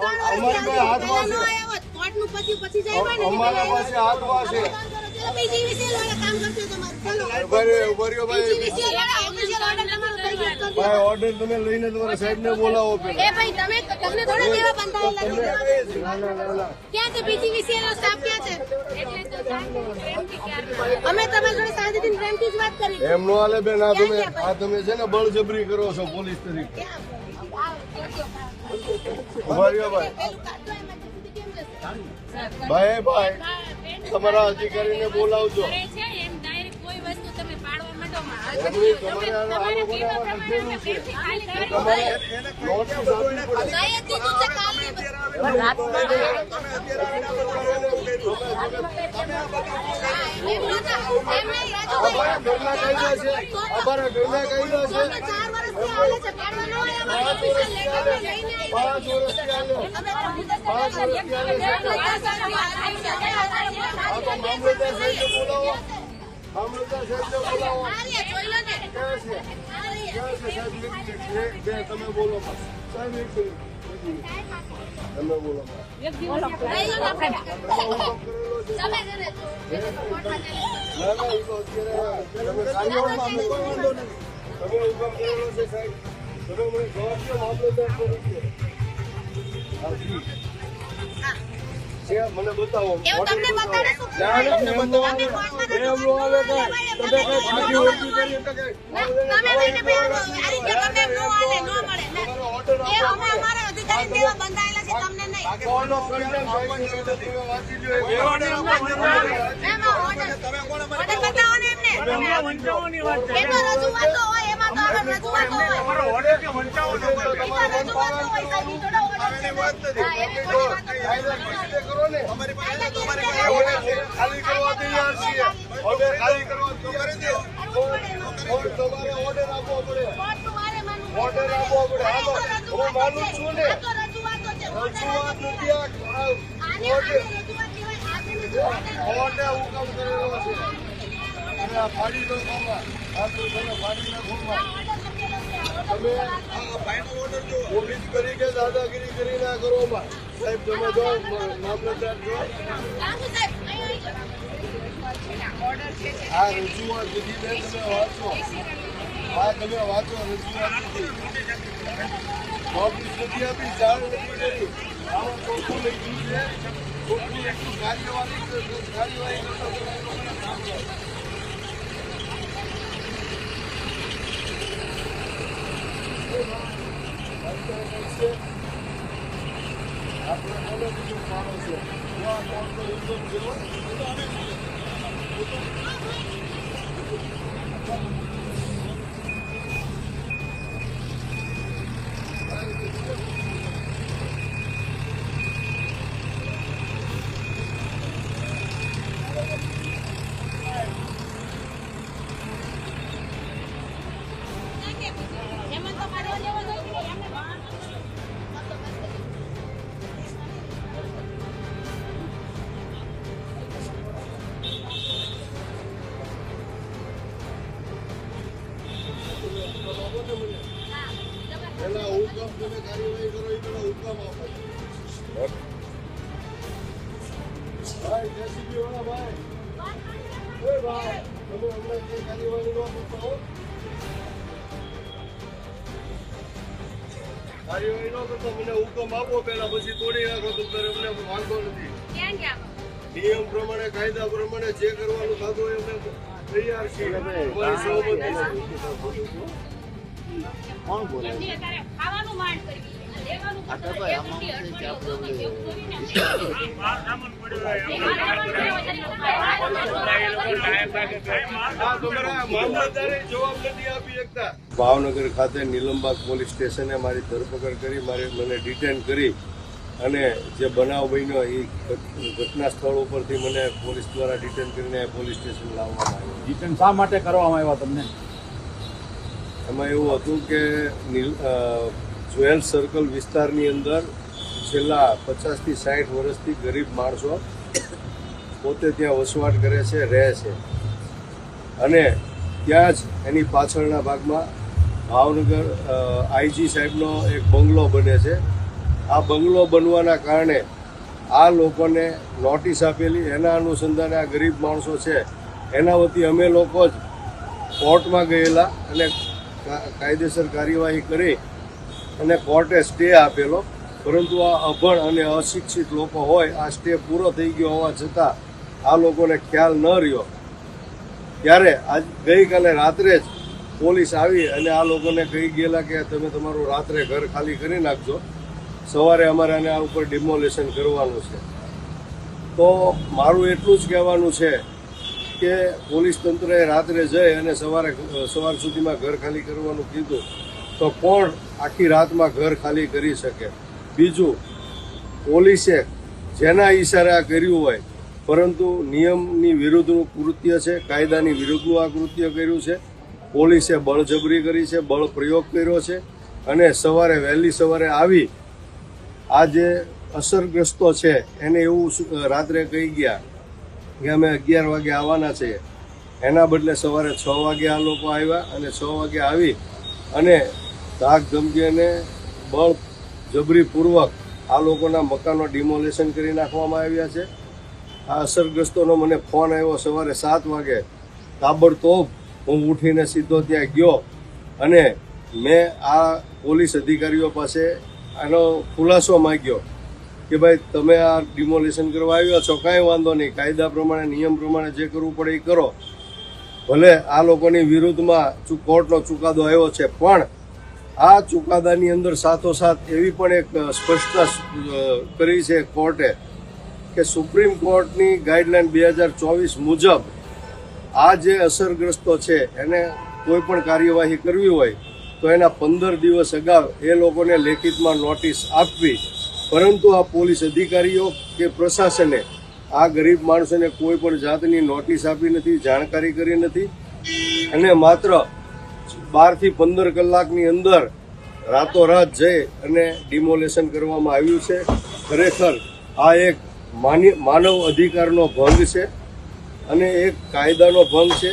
અમારી પાસે હાથમાં છે. અમારા પાસે હાથમાં છે ભાઈ ઓર્ડર તમારો થઈ ગયો તો ભાઈ ઓર્ડર તમે લઈને તમારા સાહેબને બોલાવો એમનો હાલે બેન આ તમે આ તમે છે ને બળજબરી કરો છો પોલીસ તરીકે. ભાઈ ભાઈ ભાઈ તમારા અધિકારીને બોલાવજો કરે છે એમ ડાયરેક્ટ કોઈ વસ્તુ તમે પાડવા માંડો માં. એમની તમારે આનો આનો બનાવવા લખેલું છે તમારે નોટિસ આપવી પડે કઈ દીધું છે કાલની એમ નહોતા. એમને અમારા ઘરના કાયદા છે અમારા ઘરના કાયદા છે તમે બોલો સાહેબ એક તમે બોલો ના ના એ તો અત્યારે તમે હુકમ કરેલો છે સાહેબ તમે મને જવાબ મને બતાવો એવું ખાલી કરવા તૈયાર છીએ. ખાલી કરવા તૈયાર છીએ. તમારે order આપવો પડે. મારે આપવો પડે. હું માનું છું. ને. રજૂઆતો નથી. આ. કોર્ટે હુકમ કરેલો છે. અને આ ફાડી દો કોમાં. આ તમે ફાડી નાખો કોમાં. તમે પોલીસ તરીકે દાદાગીરી કરી ના કરો. સાહેબ તમે જો મામલતદાર જો. આ રજૂઆત લીધી બેન તમે વાંચો આ તમે વાંચો રજૂઆત નથી આપી જાણ નથી કરી આમાં ચોખ્ખું ગયું છે ચોખ્ખું એટલું કાર્યવાહી કાર્યવાહી કામ કરો. આપણે બીજું માનો છે હુકમ આપો. પેલા પછી તોડી નાખો તો અમને વાંધો નથી. નિયમ પ્રમાણે કાયદા પ્રમાણે જે કરવાનું થતું હોય અમે તૈયાર છીએ. અમારી સહમતી છે થોડી ના. ભાવનગર ખાતે નીલમબાગ પોલીસ સ્ટેશને મારી ધરપકડ કરી મારી મને ડિટેન કરી અને જે બનાવ બન્યો એ ઘટના સ્થળ ઉપરથી મને પોલીસ દ્વારા ડિટેન કરીને પોલીસ સ્ટેશન લાવવામાં આવ્યો. ડિટેન શા માટે કરવામાં આવ્યા તમને? એમાં એવું હતું કે જ્વેલ સર્કલ વિસ્તારની અંદર છેલ્લા પચાસથી સાઠ વર્ષથી ગરીબ માણસો પોતે ત્યાં વસવાટ કરે છે, રહે છે. અને ત્યાં જ એની પાછળના ભાગમાં ભાવનગર આઈજી સાહેબનો એક બંગલો બને છે. આ બંગલો બનવાના કારણે આ લોકોને નોટિસ આપેલી, એના અનુસંધાને આ ગરીબ માણસો છે. એના વતી અમે લોકો જ કોર્ટમાં ગયેલા અને કાયદેસર કાર્યવાહી કરી અને કોર્ટે સ્ટે આપેલો. પરંતુ આ અભણ અને અશિક્ષિત લોકો હોય, આ સ્ટે પૂરો થઈ ગયો હોવા છતાં આ લોકોને ખ્યાલ ન રહ્યો. ત્યારે આજ ગઈકાલે રાત્રે જ પોલીસ આવી અને આ લોકોને કહી ગયેલા કે તમે તમારું રાત્રે ઘર ખાલી કરી નાખજો. સવારે અમારે આને આ ઉપર ડિમોલેશન કરવાનું છે. તો મારું એટલું જ કહેવાનું છે કે પોલીસ તંત્રએ રાત્રે જઈ અને સવારે સવાર સુધીમાં ઘર ખાલી કરવાનું કીધું, તો કોણ આખી રાતમાં ઘર ખાલી કરી શકે? બીજું, પોલીસે જેના ઈશારે આ કર્યું હોય, પરંતુ નિયમની વિરુદ્ધનું કૃત્ય છે, કાયદાની વિરુદ્ધનું આ કૃત્ય કર્યું છે, પોલીસે બળજબરી કરી છે, બળ પ્રયોગ કર્યો છે, અને સવારે, વહેલી સવારે આવી, આ જે અસરગ્રસ્તો છે, એને એવું રાત્રે કહી ગયા કે અમે અગિયાર વાગે આવવાના છીએ. એના બદલે સવારે છ વાગે આ લોકો આવ્યા અને છ વાગે આવી અને ધાક ધમકી અને બળ જબરીપૂર્વક આ લોકોના મકાનો ડિમોલેશન કરી નાખવામાં આવ્યા છે. આ અસરગ્રસ્તોનો મને ફોન આવ્યો સવારે સાત વાગે. તાબડતોબ હું ઉઠીને સીધો ત્યાં ગયો અને મેં આ પોલીસ અધિકારીઓ પાસે આનો ખુલાસો માંગ્યો. કે ભાઈ, તમે આ ડિમોલેશન કરવા આવ્યા છો, કાંઈ વાંધો નહીં. કાયદા પ્રમાણે, નિયમ પ્રમાણે જે કરવું પડે એ કરો. ભલે આ લોકોની વિરુદ્ધમાં કોર્ટનો ચુકાદો આવ્યો છે, પણ આ ચુકાદાની અંદર સાથોસાથ એવી પણ એક સ્પષ્ટતા કરી છે કોર્ટે કે સુપ્રીમ કોર્ટની ગાઈડલાઈન બે હજાર ચોવીસ મુજબ આ જે અસરગ્રસ્તો છે, એને કોઈ પણ કાર્યવાહી કરવી હોય, તો એના પંદર દિવસ અગાઉ એ લોકોને લેખિતમાં નોટિસ આપવી પરંતુ આ પોલીસ અધિકારીઓ કે પ્રશાસને આ ગરીબ માણસોને કોઈ પણ જાતની નોટિસ આપી નથી, જાણકારી કરી નથી. અને માત્ર બારથી પંદર કલાકની અંદર રાતોરાત જઈ અને ડિમોલેશન કરવામાં આવ્યું છે. ખરેખર આ એક માની, માનવ અધિકારનો ભંગ છે અને એક કાયદાનો ભંગ છે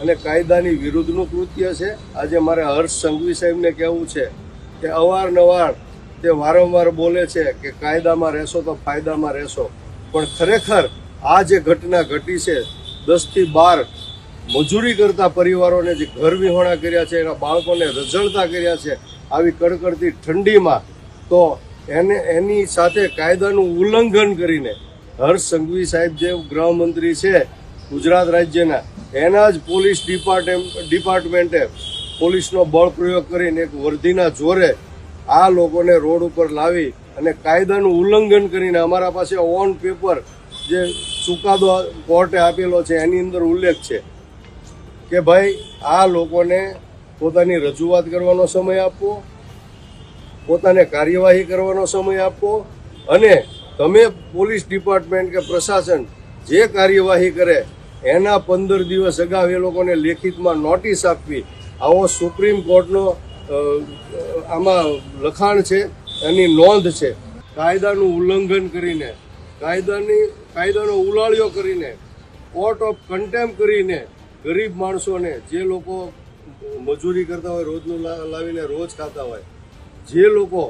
અને કાયદાની વિરુદ્ધનું કૃત્ય છે. આજે મારે હર્ષ સંઘવી સાહેબને કહેવું છે કે અવારનવાર તે વારંવાર બોલે છે કે કાયદામાં રહેશો તો ફાયદામાં રહેશો. પણ ખરેખર આ જે ઘટના ઘટી છે, દસથી બાર મજૂરી કરતા પરિવારોને જે ઘર વિહોણા કર્યા છે, એના બાળકોને રઝળતા કર્યા છે, આવી કડકડતી ઠંડીમાં, તો એને, એની સાથે કાયદાનું ઉલ્લંઘન કરીને હર્ષ સંઘવી સાહેબ જે ગૃહમંત્રી છે, ગુજરાત રાજ્યના, એના જ પોલીસ ડિપાર્ટમેન્ટ ડિપાર્ટમેન્ટે પોલીસનો બળ પ્રયોગ કરીને એક વર્ધીના જોરે આ લોકોને રોડ ઉપર લાવી અને કાયદાનું ઉલ્લંઘન કરીને અમારા પાસે ઓન પેપર જે ચુકાદો કોર્ટે આપેલો છે, એની અંદર ઉલ્લેખ છે કે ભાઈ, આ લોકોને પોતાની રજૂઆત કરવાનો સમય આપવો પોતાને કાર્યવાહી કરવાનો સમય આપવો અને તમે પોલીસ ડિપાર્ટમેન્ટ કે પ્રશાસન જે કાર્યવાહી કરે, એના પંદર દિવસ અગાઉ એ લોકોને લેખિતમાં નોટિસ આપવી. આવો સુપ્રીમ કોર્ટનો આમાં લખાણ છે, એની નોંધ છે. કાયદાનું ઉલ્લંઘન કરીને, કાયદાની, કાયદાનો ઉલાળ્યો કરીને કોર્ટ ઓફ કન્ટેમ કરીને ગરીબ માણસોને, જે લોકો મજૂરી કરતા હોય, રોજનું લાવીને રોજ ખાતા હોય, જે લોકો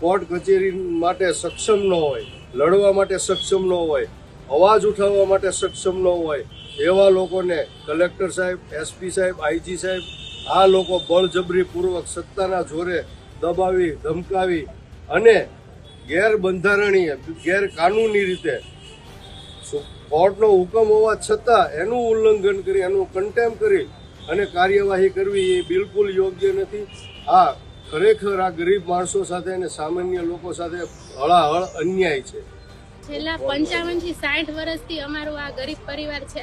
કોર્ટ કચેરી માટે સક્ષમ ન હોય, લડવા માટે સક્ષમ ન હોય, અવાજ ઉઠાવવા માટે સક્ષમ ન હોય, એવા લોકોને કલેક્ટર સાહેબ એસપી સાહેબ આઈજી સાહેબ આ લોકો બળજબરીપૂર્વક સત્તાના જોરે દબાવી, ધમકાવી અને ગેરબંધારણીય, ગેરકાનૂની રીતે કોર્ટનો હુકમ હોવા છતાં એનું ઉલ્લંઘન કરી, એનું કન્ટેમ કરી અને કાર્યવાહી કરવી એ બિલકુલ યોગ્ય નથી. આ ખરેખર આ ગરીબ માણસો સાથે અને સામાન્ય લોકો સાથે હળાહળ અન્યાય છે. છેલ્લા પંચાવનથી સાઠ વર્ષથી અમારો આ ગરીબ પરિવાર છે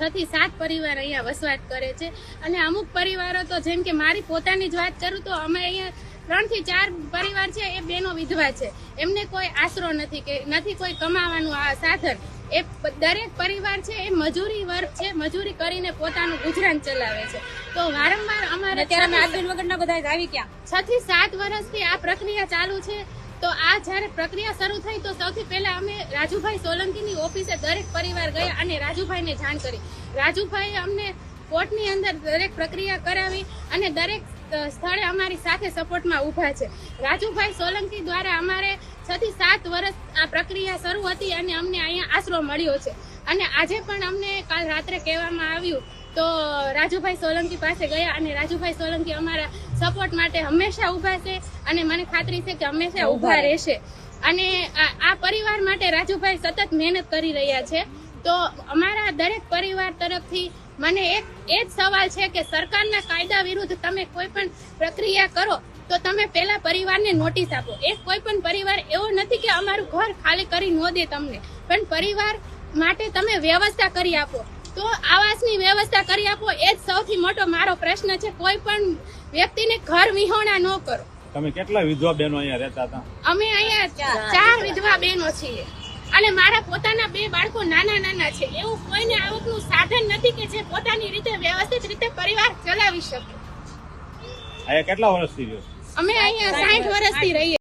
છ થી સાત પરિવાર અહીંયા વસવાટ કરે છે. અને અમુક પરિવારો તો જેમ કે મારી પોતાની જ વાત કરું તો અમે અહીંયા ત્રણથી ચાર પરિવાર છે એ બેનો વિધવા છે. એમને કોઈ આશરો નથી કે નથી કોઈ કમાવાનું આ સાધન. એ દરેક પરિવાર છે એ મજૂરી વર્ગ છે મજૂરી કરીને પોતાનું ગુજરાન ચલાવે છે. તો વારંવાર અમારે વગરના બધા આવી ગયા છ થી સાત વર્ષથી આ પ્રક્રિયા ચાલુ છે. તો આ જ્યારે પ્રક્રિયા શરૂ થઈ તો સૌથી પહેલા અમે રાજુભાઈ સોલંકીની ઓફિસે દરેક પરિવાર ગયા અને રાજુભાઈને જાણ કરી. રાજુભાઈએ અમને કોર્ટની અંદર દરેક પ્રક્રિયા કરાવી અને દરેક સ્થળે અમારી સાથે સપોર્ટમાં ઊભા છે. રાજુભાઈ સોલંકી દ્વારા અમારે છ થી સાત વર્ષ આ પ્રક્રિયા શરૂ હતી અને અમને અહીંયા આશરો મળ્યો છે. અને આજે પણ અમને કાલ રાત્રે કહેવામાં આવ્યું તો રાજુભાઈ સોલંકી પાસે ગયા અને રાજુભાઈ સોલંકી અમારા સપોર્ટ માટે હંમેશા ઊભા છે અને મને ખાતરી છે કે હંમેશા ઊભા રહેશે. અને આ પરિવાર માટે રાજુભાઈ સતત મહેનત કરી રહ્યા છે. તો અમારા દરેક પરિવાર તરફથી મને એક એ જ સવાલ છે કે સરકારના કાયદા વિરુદ્ધ તમે કોઈ પણ પ્રક્રિયા કરો તો તમે પહેલા પરિવારને નોટિસ આપો. એક કોઈ પણ પરિવાર એવો નથી કે અમારું ઘર ખાલી કરી ન દે તમને. પણ પરિવાર માટે તમે વ્યવસ્થા કરી આપો. તો આવાસની વ્યવસ્થા કરી આપો એ જ સૌથી મોટો મારો પ્રશ્ન છે. કોઈ પણ વ્યક્તિને ઘર વિહોણા ન કરો. તમે કેટલા વિધવા બહેનો અહીંયા રહેતા હતા? અમે અહીંયા ચાર વિધવા બહેનો છીએ. અને મારા પોતાના બે બાળકો નાના નાના છે. એવું કોઈને આવકનું સાધન નથી કે જે પોતાની રીતે વ્યવસ્થિત રીતે પરિવાર ચલાવી શકે. અહીંયા કેટલા વર્ષથી રહ્યો અમે અહીંયા સાઠ વર્ષથી રહીએ.